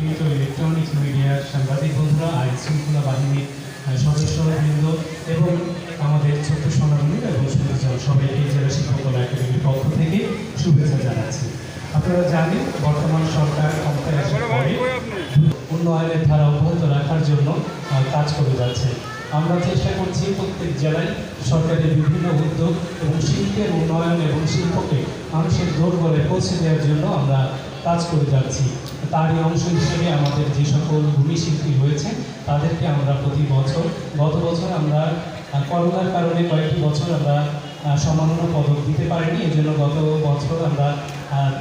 সীমিত ইলেকট্রনিক্স মিডিয়ার সাংবাদিক বন্ধুরা, আইন শৃঙ্খলা বাহিনীর সদস্যবৃন্দ এবং আমাদের ছোট্ট সোনামণি এবং সুন্দরজন সবাইকে জেলা শিল্পকলা একাডেমির পক্ষ থেকে শুভেচ্ছা জানাচ্ছি। আপনারা জানেন, বর্তমান সরকার উন্নয়নের ধারা অব্যাহত রাখার জন্য কাজ করে যাচ্ছে। আমরা চেষ্টা করছি প্রত্যেক জেলায় সরকারের বিভিন্ন উদ্যোগ এবং শিল্পের উন্নয়ন এবং শিল্পকে মানুষের দোরগোলে পৌঁছে দেওয়ার জন্য আমরা কাজ করে যাচ্ছি। তারই অংশ হিসেবে আমাদের যে সকল ভূমি শিল্পী রয়েছে তাদেরকে আমরা প্রতি বছর গত বছর আমরা করোনার কারণে কয়েকটি বছর আমরা সম্মাননা পদক দিতে পারিনি। এই জন্য গত বছর আমরা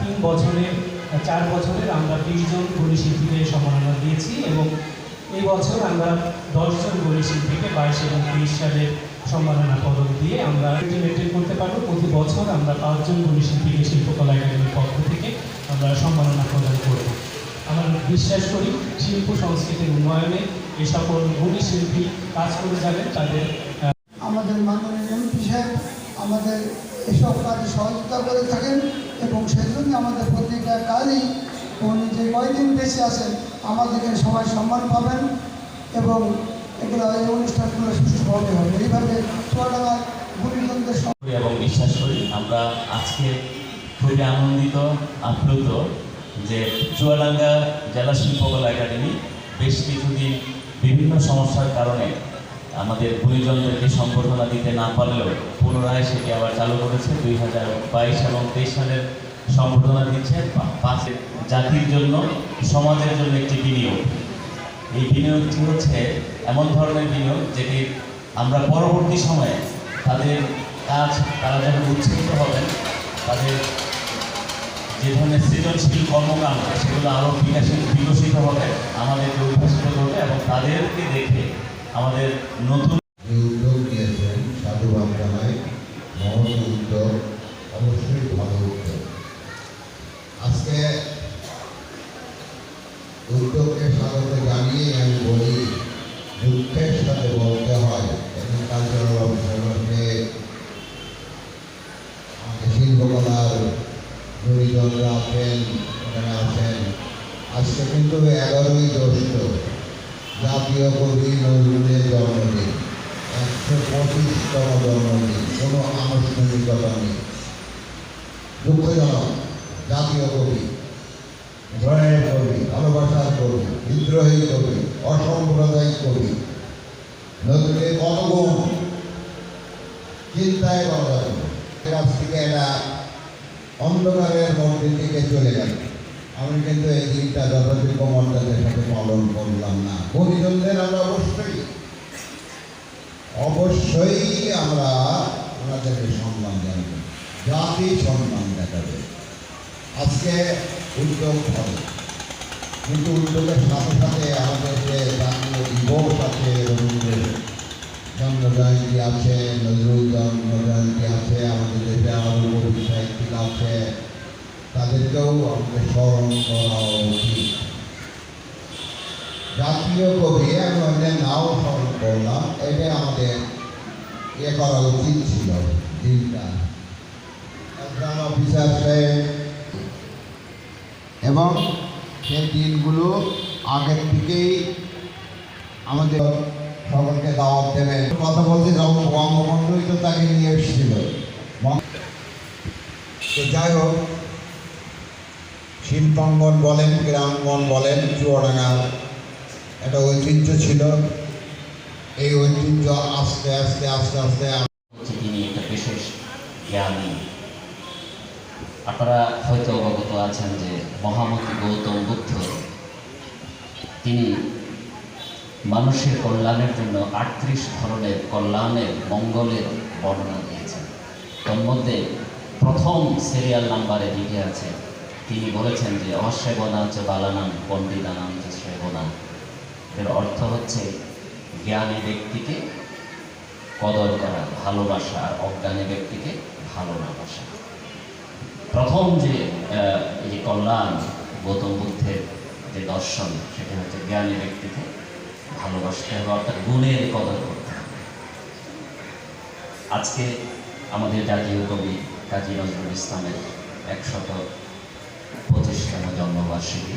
তিন বছরের আহ, চার বছরের আমরা তিনজন ভূমি শিল্পীকে সম্মাননা দিয়েছি এবং এই বছর আমরা দশজন গণিত শিল্পীকে বাইশ এবং তেইশ সালের সম্মাননা পদক দিয়ে আমরা মেনটেন করতে পারব। প্রতি বছর আমরা পাঁচজন গণিত শিল্পীকে শিল্পকলা একাডেমির পক্ষ থেকে আমরা সম্মাননা প্রদান করব। আমরা বিশ্বাস করি শিল্প সংস্কৃতির উন্নয়নে এই সকল গণিত শিল্পী কাজ করে যাবেন তাদের আমাদের মাননীয় এমপি সাহেব আমাদের এসব কাজে সহযোগিতা করে থাকেন এবং সেজন্য আমাদের প্রতিটা কাজই উনি যে কয়দিন বেঁচে আছেন আমাদেরকে সবাই সম্মান পাবেন এবং এগুলো এই অনুষ্ঠানগুলো সুষ্ঠুভাবে হবে। এইভাবে চুয়াডাঙ্গা গুণীজনদের এবং বিশ্বাস করি আমরা আজকে খুবই আনন্দিত আপ্লুত যে চুয়াডাঙ্গা জেলা শিল্পকলা একাডেমি বেশ কিছুদিন বিভিন্ন সমস্যার কারণে আমাদের গুণীজনদেরকে সম্বর্ধনা দিতে না পারলেও পুনরায় সেটি আবার চালু করেছে। দুই হাজার বাইশ এবং তেইশ সালের সম্বর্ধনা দিচ্ছে পা- পাঁচে জাতির জন্য, সমাজের জন্য একটি বিনিয়োগ। এই বিনিয়োগটি হচ্ছে এমন ধরনের বিনিয়োগ যেটি আমরা পরবর্তী সময়ে তাদের কাজ, তারা যখন উচ্ছ্বসিত হবেন, তাদের যে ধরনের সৃজনশীল কর্মকাণ্ড, সেগুলো আরও বিকাশিত বিকশিত হবে, আমাদেরকে উদ্ভাসিত করবে এবং তাদেরকে দেখে আমাদের নতুন উদ্যোগ নিয়েছেন সাধুবাদ জানাই মহৎ উদ্যোগ অবশ্যই ভালো উদ্যোগ আজকে উদ্যোগকে স্বাগত জানিয়ে আমি বলি দুঃখের সাথে বলতে হয় এবং কালচারাল অবসরকে আমাদের শিল্পকলার গুরুজনরা আছেন এখানে আছেন আজকে কিন্তু এগারোই জ্যৈষ্ঠ জাতীয় কবি নজরুলের জন্মদিন একশো পঁচিশতম জন্মদিন কোনো আনুষ্ঠানিকতা নেই দুঃখজনক জাতীয় কবি জয়ের কবি ভালোবাসার কবি বিদ্রোহী কবি অসাম্প্রদায়িক কবি নজরুলের কত গুণ চিন্তায় করা যাবে কাছ থেকে এরা অন্ধকারের মধ্যে থেকে চলে গেল আমি কিন্তু এই দিনটা যথাযোগ্য মর্যাদার সাথে পালন করলাম না গুণীজনদের আমরা অবশ্যই অবশ্যই আমরা ওনাদেরকে সম্মান জানাব, জাতি সম্মান দেখাবে। আজকে উদ্যোগ হবে। কিন্তু উদ্যোগের সাথে সাথে আমাদের যে জাতীয় দিবস আছে, রবীন্দ্রের জন্ম জয়ন্তী আছে, নজরুল জন্ম জয়ন্তী আছে, আমাদের দেশে আরও কবি সাহিত্যিক আছে, তাদেরকেও আমাদের স্মরণ করা উচিত। জাতীয় কবি, আমি নাও স্মরণ করলাম। এটা আমাদের ইয়ে করা উচিত ছিল দিনটা। এবং সেই দিনগুলো আগের থেকেই আমাদের সকলকে দাওয়াত দেবেন। কথা বলতে বঙ্গবন্ধুই তো তাকে নিয়ে এসেছিল। তো যাই হোক শিল্পাঙ্গন বলেন গ্রামগণ বলেন, চুয়াডাঙ্গার একটা ঐতিহ্য ছিল। এই ঐতিহ্য আস্তে আস্তে আস্তে আস্তে হচ্ছে তিনি একটা বিশেষ জ্ঞানী আপনারা হয়তো অবগত আছেন যে মহামতি গৌতম বুদ্ধ, তিনি মানুষের কল্যাণের জন্য আটত্রিশ ধরনের কল্যাণের মঙ্গলের বর্ণনা দিয়েছেন। তোর মধ্যে প্রথম সিরিয়াল নাম্বারে লিখে আছে, তিনি বলেছেন যে অসেবনা চ বালানাম পণ্ডিতানাম চ সেবনা এর অর্থ হচ্ছে জ্ঞানী ব্যক্তিকে কদর করা, ভালোবাসা, আর অজ্ঞানী ব্যক্তিকে ভালো না বাসা প্রথম যে এই কল্যাণ, গৌতম বুদ্ধের যে দর্শন, সেটা হচ্ছে জ্ঞানী ব্যক্তিকে ভালোবাসতে হবে, অর্থাৎ গুণের কদর করতে হবে। আজকে আমাদের জাতীয় কবি কাজী নজরুল ইসলামের একশত পঁচিশতম জন্মবার্ষিকী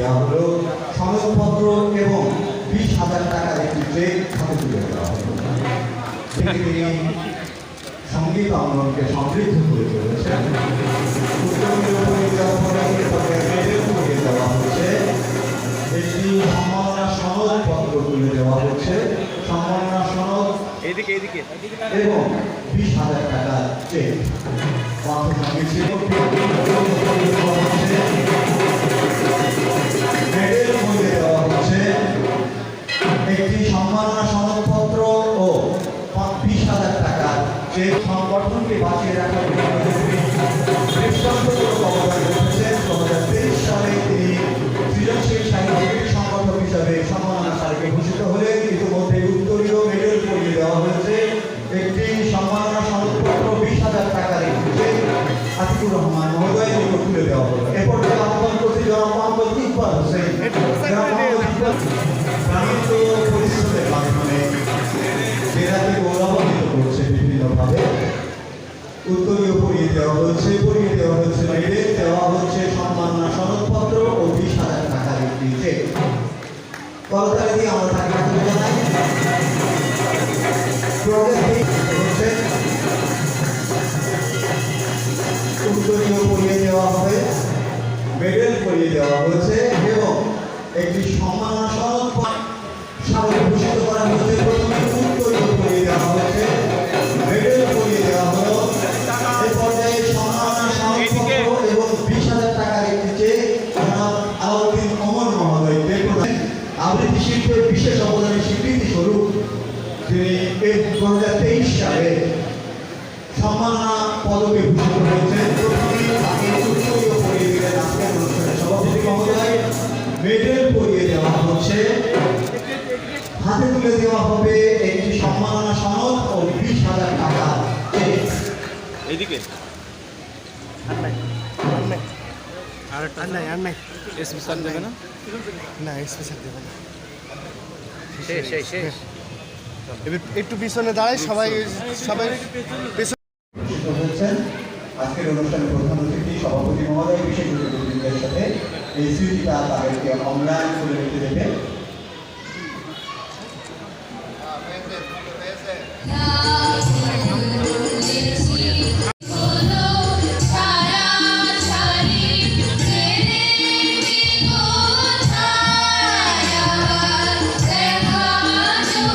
দেওয়া হলো। সনদপত্র এবং বিশ হাজার টাকার একটি চেক হাতে তুলে দেওয়া হলো। তিনি সংগীত আন্দোলনকে সমৃদ্ধ করে চলেছেন একটি সম্মাননা সনদ পত্র তুলে দেওয়া হচ্ছে। সম্মাননা সনদ এবং কলকাতা দিয়ে উত্তরীয় পরিয়ে দেওয়া হবে মেডেল পরিয়ে দেওয়া হয়েছে এবং একটি সম্মাননা সামনে আবৃত্তি শিল্পের বিশেষ অবদানের স্বীকৃতি স্বরূপ তিনি দু হাজার তেইশ সালে সম্মাননা পদকে ভূষিত হয়েছেন। সভাপতি মহোদয়। দেওয়া হচ্ছে। হাতে তুলে দেওয়া হবে একটি সম্মাননা সনদ ও বিশ হাজার টাকা। চেক এইদিকে আর নাই আর নাই। এসপি স্যার দেবে না? না স্পেশাল দেবে না। শেষ শেষ শেষ। এবার একটু পিছনে দাঁড়াই সবাই সবাই পেছনে আজকের অনুষ্ঠানে প্রধান অতিথি সভাপতি মহোদয় বিশেষ অতিথিদের সাথে এই স্মৃতিটা তাদেরকে অনলাইন করে রেখে দেবে।